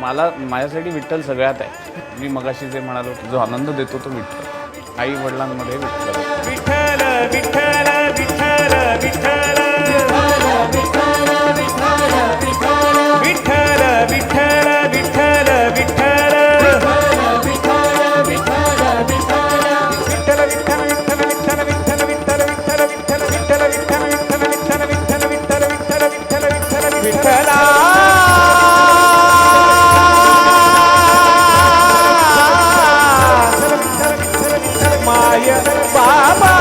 मला माझ्यासाठी विठ्ठल सगळ्यात आहे. मी मगाशी जे म्हणालो जो आनंद देतो तो विठ्ठल. आई वडिलांमध्ये विठ्ठल பாபாய பாபா